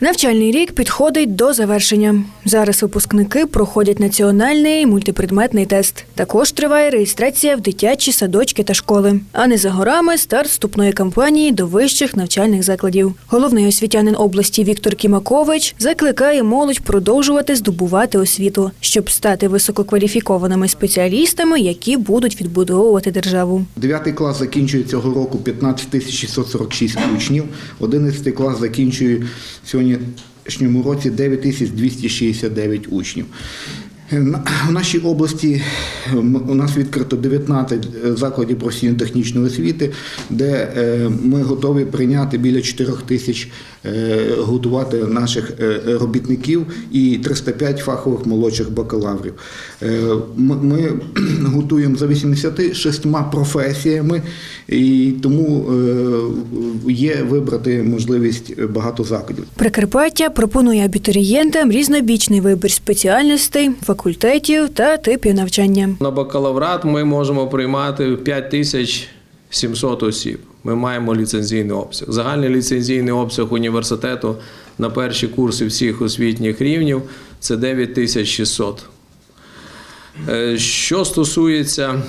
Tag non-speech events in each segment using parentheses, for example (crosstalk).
Навчальний рік підходить до завершення. Зараз випускники проходять національний мультипредметний тест. Також триває реєстрація в дитячі садочки та школи. А не за горами старт вступної кампанії до вищих навчальних закладів. Головний освітянин області Віктор Кімакович закликає молодь продовжувати здобувати освіту, щоб стати висококваліфікованими спеціалістами, які будуть відбудовувати державу. Дев'ятий клас закінчує цього року 15 тисяч 646 учнів. Одинадцятий клас закінчує в сьогоднішньому році 9269 учнів. На- В нашій області у нас відкрито 19 закладів професійно-технічної освіти, де е, ми готові прийняти біля 4 тисяч е, готувати наших е, робітників і 305 фахових молодших бакалаврів. Е, Ми (clears throat) готуємо за 86 професіями, і тому е, є вибрати можливість багато закладів. Прикарпаття пропонує абітурієнтам різнобічний вибір спеціальностей, факультетів та типів навчання. На бакалаврат ми можемо приймати 5700 осіб. Ми маємо ліцензійний обсяг. Загальний ліцензійний обсяг університету на перші курси всіх освітніх рівнів це 9600. Е, Що стосується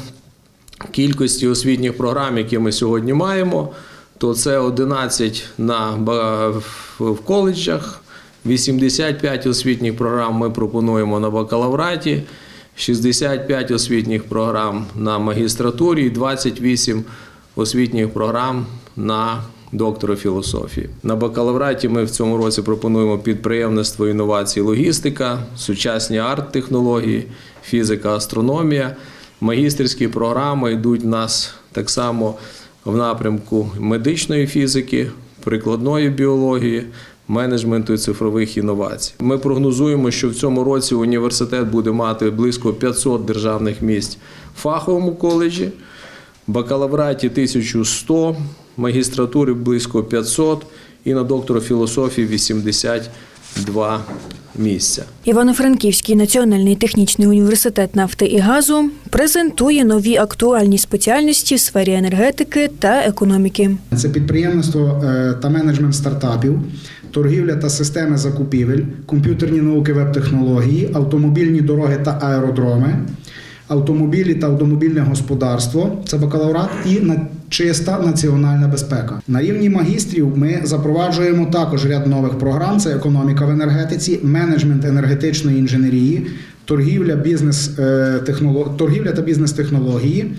кількості освітніх програм, які ми сьогодні маємо, то це 11 на, в в коледжах, 85 освітніх програм ми пропонуємо на бакалавраті, 65 освітніх програм на магістратурі і 28 освітніх програм на доктора філософії. На бакалавраті ми в цьому році пропонуємо підприємництво, інновації, логістика, сучасні арт-технології, фізика, астрономія. Магістерські програми йдуть у нас так само в напрямку медичної фізики, прикладної біології, менеджменту і цифрових інновацій. Ми прогнозуємо, що в цьому році університет буде мати близько 500 державних місць в фаховому коледжі, бакалавраті 1100, магістратури близько 500 і на доктора філософії 82 місця. Івано-Франківський національний технічний університет нафти і газу презентує нові актуальні спеціальності в сфері енергетики та економіки. Це підприємництво е, та менеджмент стартапів, торгівля та системи закупівель, комп'ютерні науки, веб-технології, автомобільні дороги та аеродроми, автомобілі та автомобільне господарство це бакалаврат і чиста національна безпека. На рівні магістрів ми запроваджуємо також ряд нових програм: це економіка в енергетиці, менеджмент енергетичної інженерії, торгівля, бізнес, е, торгівля та бізнес-технології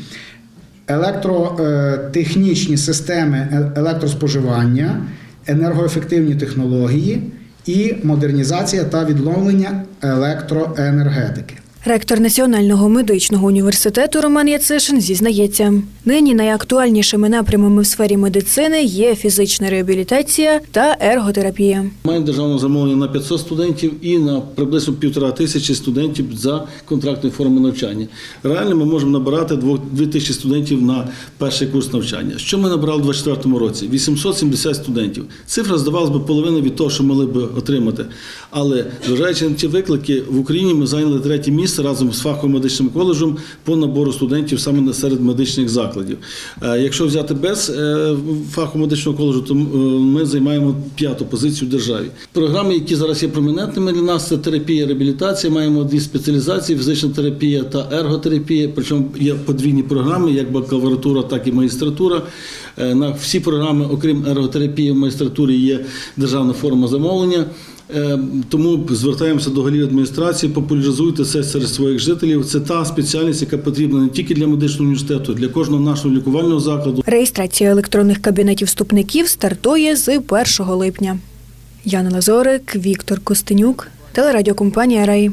електротехнічні системи е- електроспоживання, енергоефективні технології і модернізація та відновлення електроенергетики. Ректор Національного медичного університету Роман Яцишин зізнається, нині найактуальнішими напрямами в сфері медицини є фізична реабілітація та ерготерапія. Маємо державне замовлення на 500 студентів і на приблизно півтора тисячі студентів за контрактною формою навчання. Реально ми можемо набирати 2 тисячі студентів на перший курс навчання. Що ми набрали у 2024 році? 870 студентів. Цифра здавалось би половина від того, що могли б отримати. Але зважаючи на ті виклики, в Україні ми зайняли третє місце разом з фаховим медичним коледжем по набору студентів саме серед медичних закладів. Е, Якщо взяти без е, фахового медичного коледжу, то е, ми займаємо п'яту позицію в державі. Програми, які зараз є промінентними для нас, це терапія, реабілітація. Маємо дві спеціалізації: фізична терапія та ерготерапія. Причому є подвійні програми, як бакалавратура, так і магістратура. На всі програми, окрім ерготерапії в магістратурі, є державна форма замовлення. Е, Тому звертаємося до голів адміністрації, популяризуйте це серед своїх жителів. Це та спеціальність, яка потрібна не тільки для медичного університету, для кожного нашого лікувального закладу. Реєстрація електронних кабінетів вступників стартує з 1 липня. Яна Лазорик, Віктор Костенюк, телерадіокомпанія Рай.